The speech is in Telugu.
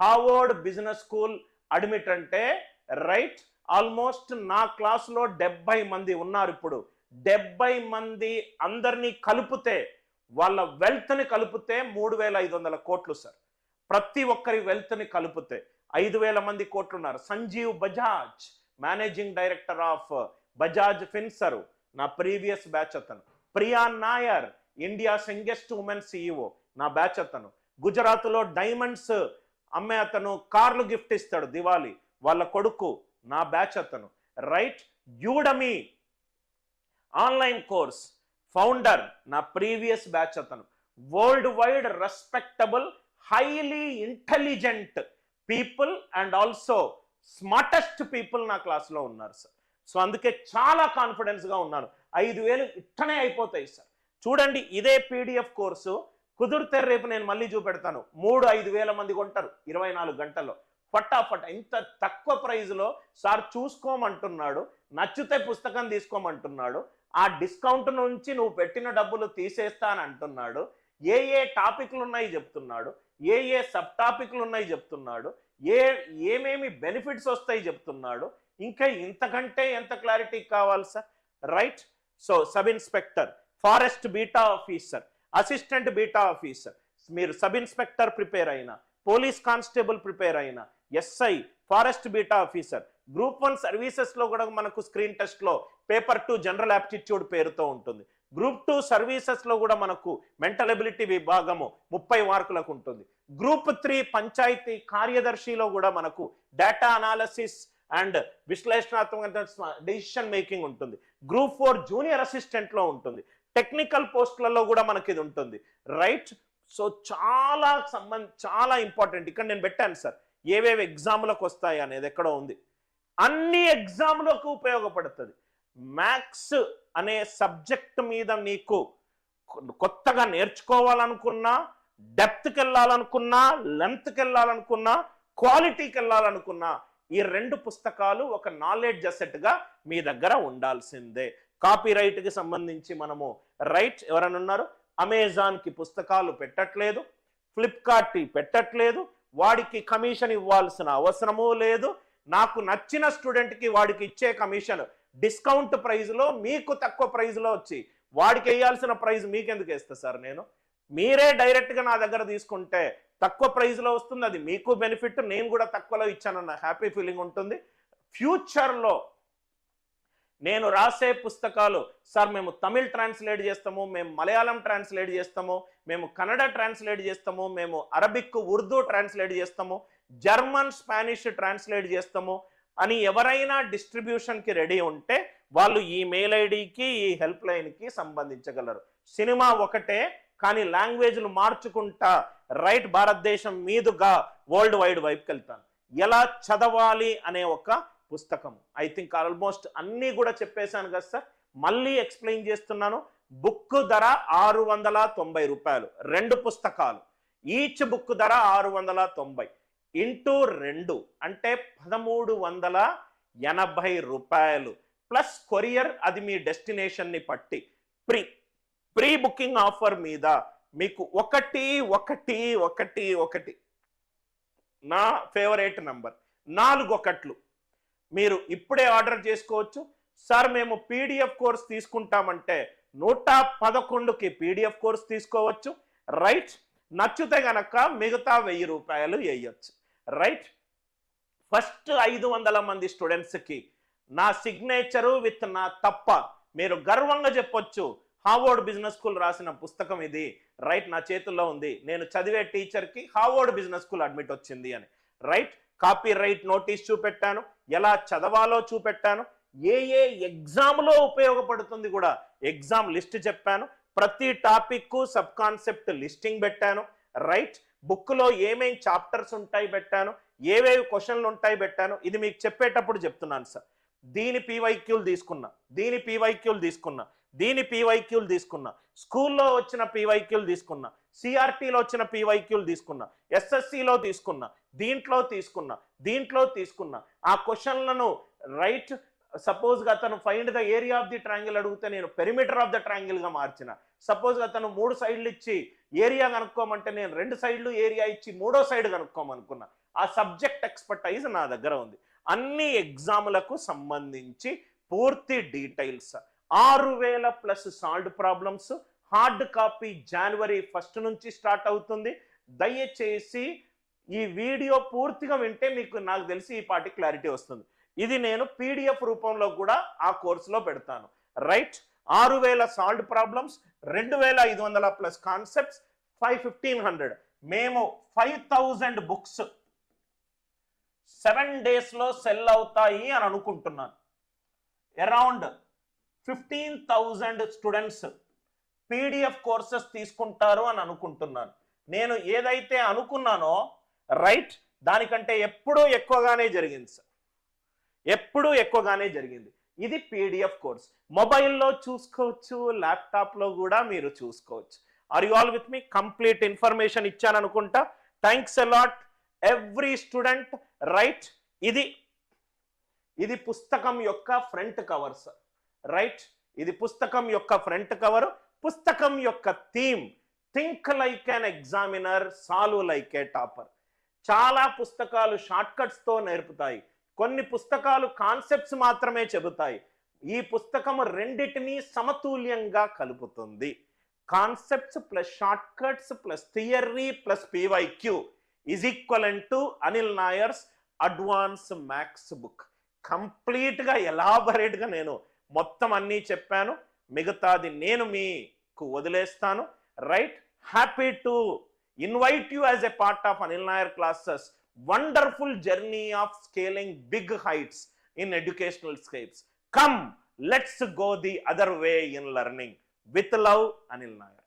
హార్వర్డ్ బిజినెస్ స్కూల్ అడ్మిట్ అంటే రైట్ ఆల్మోస్ట్ నా క్లాసులో డెబ్బై మంది ఉన్నారు ఇప్పుడు. డెబ్బై మంది అందరినీ కలిపితే వాళ్ళ వెల్త్ని కలిపితే మూడు వేల ఐదు వందల కోట్లు సార్. ప్రతి ఒక్కరి వెల్త్ని కలిపితే ఐదు వేల మంది కోట్లు ఉన్నారు Sanjeev Bajaj managing director of Bajaj Finserv నా ప్రీవియస్ బ్యాచ్ అతను. Priya Nair India youngest women CEO నా బ్యాచ్ అతను. గుజరాత్లో డైమండ్స్ అమ్మే అతను కార్లు గిఫ్ట్ ఇస్తాడు దివాలి వాళ్ళ కొడుకు నా బ్యాచ్ అతను. Right Udemy online course founder నా ప్రీవియస్ బ్యాచ్ అతను. World wide respectable highly intelligent people and also smartest people నా క్లాస్లో ఉన్నారు సార్. సో అందుకే చాలా కాన్ఫిడెన్స్గా ఉన్నాను. ఐదు వేలు ఇట్టనే అయిపోతాయి సార్. చూడండి ఇదే పీడిఎఫ్ కోర్సు. కుదిరితే రేపు నేను మళ్ళీ చూపెడతాను. మూడు ఐదు వేల మంది కొంటారు ఇరవై నాలుగు గంటల్లో. ఫటాఫట్ ఇంత తక్కువ ప్రైజ్లో సార్ చూసుకోమంటున్నాడు నచ్చితే పుస్తకం తీసుకోమంటున్నాడు ఆ డిస్కౌంట్ నుంచి నువ్వు పెట్టిన డబ్బులు తీసేస్తాను అంటున్నాడు ఏ ఏ టాపిక్లు ఉన్నాయి చెప్తున్నాడు ఏ ఏ సబ్ టాపిక్లు ఉన్నాయి చెప్తున్నాడు ఏ ఏమేమి బెనిఫిట్స్ వస్తాయి చెప్తున్నాడు ఇంకా ఇంతకంటే ఎంత క్లారిటీ కావాలి sir? Right so sub inspector forest beat officer assistant beat officer మీరు సబ్ ఇన్స్పెక్టర్ ప్రిపేర్ అయినా పోలీస్ కానిస్టేబుల్ ప్రిపేర్ అయినా SI forest beat officer group one సర్వీసెస్లో కూడా మనకు స్క్రీన్ టెస్ట్లో పేపర్ టూ జనరల్ యాప్టిట్యూడ్ పేరుతో ఉంటుంది. గ్రూప్ టూ సర్వీసెస్లో కూడా మనకు మెంటల్ ఎబిలిటీ విభాగము ముప్పై మార్కులకు ఉంటుంది. గ్రూప్ త్రీ పంచాయతీ కార్యదర్శిలో కూడా మనకు డేటా అనాలసిస్ అండ్ విశ్లేషణాత్మక డిసిషన్ మేకింగ్ ఉంటుంది. గ్రూప్ ఫోర్ జూనియర్ అసిస్టెంట్లో ఉంటుంది. టెక్నికల్ పోస్టులలో కూడా మనకి ఇది ఉంటుంది. రైట్? సో చాలా సంబంధ చాలా ఇంపార్టెంట్. ఇక్కడ నేను పెట్టాను సార్. ఏవేవి ఎగ్జామ్లకు వస్తాయి అనేది ఎక్కడో ఉంది. అన్ని ఎగ్జామ్లకు ఉపయోగపడుతుంది. మ్యాథ్స్ అనే సబ్జెక్ట్ మీద నీకు కొత్తగా నేర్చుకోవాలనుకున్నా డెప్త్కి వెళ్ళాలనుకున్నా లెంత్కి వెళ్ళాలనుకున్నా క్వాలిటీకి వెళ్ళాలనుకున్నా ఈ రెండు పుస్తకాలు ఒక నాలెడ్జ్ అసెట్గా మీ దగ్గర ఉండాల్సిందే. కాపీ రైట్కి సంబంధించి మనము రైట్ ఎవరైనా ఉన్నారు? అమెజాన్కి పుస్తకాలు పెట్టట్లేదు. ఫ్లిప్కార్ట్ పెట్టట్లేదు. వాడికి కమిషన్ ఇవ్వాల్సిన అవసరమూ లేదు. నాకు నచ్చిన స్టూడెంట్కి వాడికి ఇచ్చే కమిషన్ డిస్కౌంట్ ప్రైజ్లో మీకు తక్కువ ప్రైజ్లో వచ్చి వాడికి వేయాల్సిన ప్రైజ్ మీకెందుకు వేస్తా సార్ నేను? మీరే డైరెక్ట్గా నా దగ్గర తీసుకుంటే తక్కువ ప్రైజ్లో వస్తుంది. అది మీకు బెనిఫిట్ నేను కూడా తక్కువలో ఇచ్చానన్న హ్యాపీ ఫీలింగ్ ఉంటుంది. ఫ్యూచర్లో నేను రాసే పుస్తకాలు సార్ మేము తమిళ్ ట్రాన్స్లేట్ చేస్తాము మేము మలయాళం ట్రాన్స్లేట్ చేస్తాము మేము కన్నడ ట్రాన్స్లేట్ చేస్తాము మేము అరబిక్ ఉర్దూ ట్రాన్స్లేట్ చేస్తాము జర్మన్ స్పానిష్ ట్రాన్స్లేట్ చేస్తాము అని ఎవరైనా డిస్ట్రిబ్యూషన్కి రెడీ ఉంటే వాళ్ళు ఈ మెయిల్ ఐడికి ఈ హెల్ప్ లైన్కి సంబంధించగలరు. సినిమా ఒకటే కానీ లాంగ్వేజ్లు మార్చుకుంటా రైట్ భారతదేశం మీదుగా వరల్డ్ వైడ్ వైపుకి వెళ్తాను ఎలా చదవాలి అనే ఒక పుస్తకం ఐ థింక్ ఆల్మోస్ట్ అన్నీ కూడా చెప్పేశాను కదా సార్. మళ్ళీ ఎక్స్ప్లెయిన్ చేస్తున్నాను. బుక్ ధర ఆరు వందల తొంభై రూపాయలు. రెండు పుస్తకాలు. ఈచ్ బుక్ ధర ఆరు వందల తొంభై. ఇంటూ రెండు అంటే పదమూడు వందల ఎనభై రూపాయలు. ప్లస్ కొరియర్ అది మీ డెస్టినేషన్ని పట్టి. ప్రీ ప్రీ బుకింగ్ ఆఫర్ మీద మీకు ఒకటి ఒకటి ఒకటి ఒకటి. నా ఫేవరెట్ నంబర్. నాలుగు ఒకట్లు. మీరు ఇప్పుడే ఆర్డర్ చేసుకోవచ్చు. సార్ మేము పీడిఎఫ్ కోర్స్ తీసుకుంటామంటే నూట పదకొండుకి పీడిఎఫ్ కోర్స్ తీసుకోవచ్చు. రైట్? నచ్చితే గనక మిగతా వెయ్యి రూపాయలు వేయచ్చు. రైట్? ఫస్ట్ ఐదు వందల మంది స్టూడెంట్స్కి నా సిగ్నేచరు విత్ నా తప్ప మీరు గర్వంగా చెప్పొచ్చు. హార్వర్డ్ బిజినెస్ స్కూల్ రాసిన పుస్తకం ఇది. రైట్ నా చేతుల్లో ఉంది. నేను చదివే టీచర్కి హార్వర్డ్ బిజినెస్ స్కూల్ అడ్మిట్ వచ్చింది అని. రైట్ కాపీ రైట్ నోటీస్ చూపెట్టాను. ఎలా చదవాలో చూపెట్టాను. ఏ ఏ ఎగ్జామ్లో ఉపయోగపడుతుంది కూడా ఎగ్జామ్ లిస్ట్ చెప్పాను. ప్రతి టాపిక్ సబ్ కాన్సెప్ట్ లిస్టింగ్ పెట్టాను. రైట్ బుక్లో ఏమేం చాప్టర్స్ ఉంటాయి పెట్టాను. ఏవేవి క్వశ్చన్లు ఉంటాయి పెట్టాను. ఇది మీకు చెప్పేటప్పుడు చెప్తున్నాను సార్. దీని పీవైక్యూలు తీసుకున్నా. దీని పీవైక్యూలు తీసుకున్నా. దీని పీవైక్యూలు తీసుకున్నా. స్కూల్లో వచ్చిన పీవైక్యూలు తీసుకున్నా. సిఆర్టీలో వచ్చిన పీవైక్యూలు తీసుకున్నా. ఎస్ఎస్సిలో తీసుకున్నా. దీంట్లో తీసుకున్నా. దీంట్లో తీసుకున్నా. ఆ క్వశ్చన్లను రైట్ సపోజ్గా అతను find the area of the triangle అడిగితే నేను పెరిమీటర్ ఆఫ్ ద ట్రాంగిల్గా మార్చిన. సపోజ్గా అతను మూడు సైడ్లు ఇచ్చి ఏరియా కనుక్కోమంటే నేను రెండు సైడ్లు ఏరియా ఇచ్చి మూడో సైడ్ కనుక్కోమనుకున్నా. ఆ సబ్జెక్ట్ ఎక్స్పర్టైజ్ నా దగ్గర ఉంది. అన్ని ఎగ్జాములకు సంబంధించి పూర్తి డీటెయిల్స్ ఆరు వేల plus solve problems. Hard copy జనవరి ఫస్ట్ నుంచి స్టార్ట్ అవుతుంది. దయచేసి ఈ వీడియో పూర్తిగా వింటే మీకు నాకు తెలిసి ఈ పాటి క్లారిటీ వస్తుంది. ఇది నేను పీడిఎఫ్ రూపంలో కూడా ఆ కోర్సులో పెడతాను. రైట్? ఆరు వేల సాల్వ్ ప్రాబ్లమ్స్ రెండు వేల ఐదు వందల plus concepts five fifteen hundred. మేము ఫైవ్ థౌజండ్ బుక్స్ సెవెన్ డేస్లో సెల్ అవుతాయి అని అనుకుంటున్నాను. Around fifteen thousand students PDF courses తీసుకుంటారు అని అనుకుంటున్నాను. నేను ఏదైతే అనుకున్నానో రైట్ దానికంటే ఎప్పుడూ ఎక్కువగానే జరిగింది సార్. ఎప్పుడూ ఎక్కువగానే జరిగింది. ఇది పీడిఎఫ్ కోర్స్. మొబైల్లో చూసుకోవచ్చు ల్యాప్టాప్లో కూడా మీరు చూసుకోవచ్చు. Are you all with me complete information ఇచ్చాను అనుకుంటా. Thanks a lot every student right ఇది ఇది పుస్తకం యొక్క ఫ్రంట్ కవర్ సార్. రైట్ ఇది పుస్తకం యొక్క ఫ్రంట్ కవర్ పుస్తకం యొక్క theme. Think like an examiner solve like a topper చాలా పుస్తకాలు షార్ట్ కట్స్తో నేర్పుతాయి. కొన్ని పుస్తకాలు కాన్సెప్ట్స్ మాత్రమే చెబుతాయి. ఈ పుస్తకం రెండిటిని సమతుల్యంగా కలుపుతుంది. Concepts plus shortcuts plus theory plus PYQ is equal to Anil Nair's advance maths book కంప్లీట్గా ఎలాబరేట్గా నేను మొత్తం అన్నీ చెప్పాను. మిగతాది నేను మీకు వదిలేస్తాను. Right? Happy to invite you as a part of Anil Nair classes. Wonderful journey of scaling big heights in educational scapes. Come let's go the other way in learning with love Anil Nair.